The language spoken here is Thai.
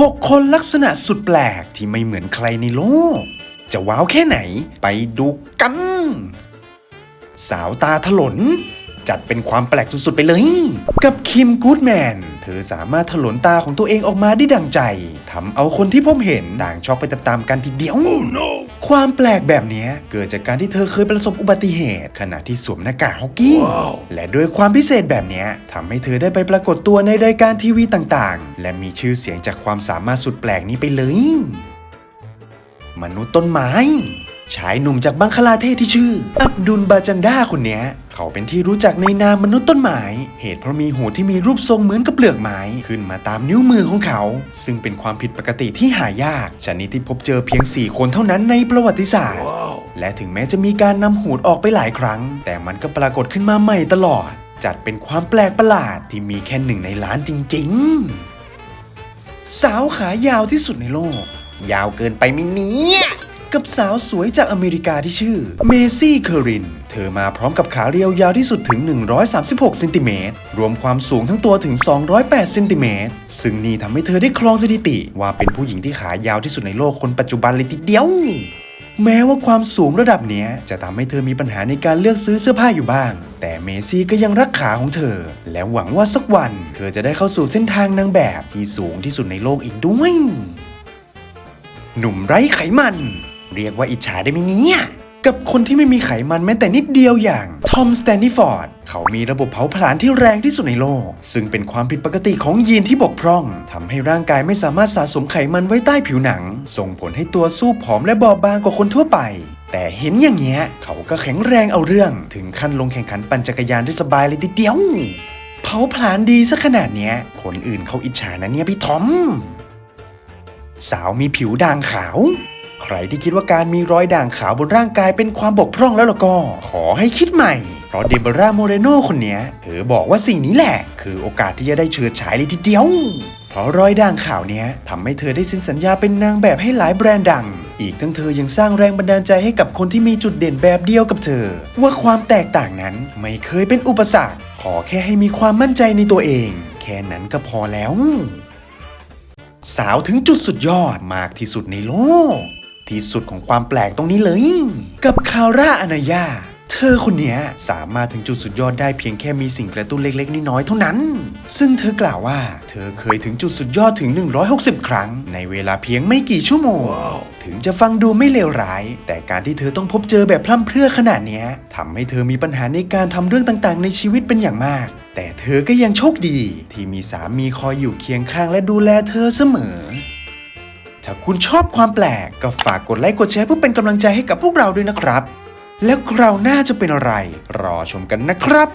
6 คนลักษณะสุดแปลกที่ไม่เหมือนใครในโลก จะว้าวแค่ไหนไปดูกัน สาวตาถลน จัดเป็นความแปลกสุดๆ ไปเลย กับคิมกูดแมน เธอสามารถถลนตาของตัวเองออกมาได้ดังใจ ทำเอาคนที่พบเห็นต่างช็อกไปตามๆกันทีเดียวความแปลกแบบเนี้ยเกิดจากการที่เธอเคยประสบอุบัติเหตุ ขณะที่สวมหน้ากากฮอกกี้และด้วยความพิเศษแบบเนี้ยทำให้เธอได้ไปปรากฏตัวในรายการทีวีต่างๆ และมีชื่อเสียงจากความสามารถสุดแปลกนี้ไปเลย มนุษย์ต้นไม้ ชายหนุ่มจากบังคลาเทศที่ชื่อ อับดุลบาจันดาคนเนี้ย เขาเป็นที่รู้จักในนามมนุษย์ต้นไม้เหตุเพราะมีหูที่มีรูปทรงเหมือนกับเปลือกไม้ขึ้นมาตามนิ้วมือของเขา ซึ่งเป็นความผิดปกติที่หายากชนิดที่พบเจอเพียง 4 คนเท่านั้นในประวัติศาสตร์ และถึงแม้จะมีการนำหูดออกไปหลายครั้ง แต่มันก็ปรากฏขึ้นมาใหม่ตลอด จัดเป็นความแปลกประหลาดที่มีแค่หนึ่งในล้านจริง ๆ สาวขายาวที่สุดในโลก ยาวเกินไปไมิเนี่ย กับสาวสวยจากอเมริกาที่ชื่อเมซี่เคอริน เธอมาพร้อมกับขาเรียวยาวที่สุดถึง 136เซนติเมตรรวมความสูงทั้งตัวถึง 208เซนติเมตรซึ่งนี่ทำให้เธอได้ครองสถิติ ว่าเป็นผู้หญิงที่ขายาวที่สุดในโลกคนปัจจุบันเลยทีเดียวแม้ว่าความสูงระดับนี้จะทำให้เธอมีปัญหาในการเลือกซื้อเสื้อผ้าอยู่บ้าง แต่เมซี่ก็ยังรักขาของเธอ และหวังว่าสักวันเธอจะได้เข้าสู่เส้นทางนางแบบที่สูงที่สุดในโลกอีกด้วย หนุ่มไร้ไขมัน เรียกว่าอิจฉาได้ไหมเนี่ย กับคนที่ไม่มีไขมันแม้แต่นิดเดียวอย่างทอมสแตนนีฟอร์ดเขามีระบบเผาผลาญที่แรงที่สุดในโลก ซึ่งเป็นความผิดปกติของยีนที่บกพร่องทำให้ร่างกายไม่สามารถสะสมไขมันไว้ใต้ผิวหนัง ส่งผลให้ตัวสู้ผอมและบอบบางกว่าคนทั่วไป แต่เห็นอย่างเงี้ย เขาก็แข็งแรงเอาเรื่อง ถึงขั้นลงแข่งขันปั่นจักรยานได้สบายเลยทีเดียว เผาผลาญดีซะขนาดเนี้ย คนอื่นเขาอิจฉานะเนี่ยพี่ทอม สาวมีผิวด่างขาว รที่คิดว่าการมีรอยด่างขาวบนร่างกายเป็นความบกพร่องแล้วล่ะก็ ขอให้คิดใหม่ เพราะเดบราโมเรโนคนเนี้ยเธอบอกว่าสิ่งนี้แหละ คือโอกาสที่จะได้เฉิดฉายเลยทีเดียว เพราะรอยด่างขาวเนี้ยทำให้เธอได้เซ็นสัญญาเป็นนางแบบให้หลายแบรนด์ดัง อีกทั้งเธอยังสร้างแรงบันดาลใจให้กับคนที่มีจุดเด่นแบบเดียวกับเธอ ว่าความแตกต่างนั้นไม่เคยเป็นอุปสรรค ขอแค่ให้มีความมั่นใจในตัวเอง แค่นั้นก็พอแล้ว สาวถึงจุดสุดยอดมากที่สุดในโลก ที่สุดของความแปลกตรงนี้เลย กับคาร่าอนายาเธอคนนี้สามารถถึงจุดสุดยอดได้เพียงแค่มีสิ่งกระตุ้นเล็กๆ น้อยๆ เท่านั้น ซึ่งเธอกล่าวว่า เธอเคยถึงจุดสุดยอดถึง 160 ครั้ง ในเวลาเพียงไม่กี่ชั่วโมงถึงจะฟังดูไม่เลวร้าย แต่การที่เธอต้องพบเจอแบบพร่ำเพรื่อขนาดนี้ทำให้เธอมีปัญหาในการทำเรื่องต่างๆ ในชีวิตเป็นอย่างมาก แต่เธอก็ยังโชคดี ที่มีสามีคอยอยู่เคียงข้างและดูแลเธอเสมอ ถ้าคุณชอบความแปลก ก็ฝากกดไลค์กดแชร์เพื่อเป็นกำลังใจให้กับพวกเราด้วยนะครับ แล้วคราวหน้าจะเป็นอะไร รอชมกันนะครับ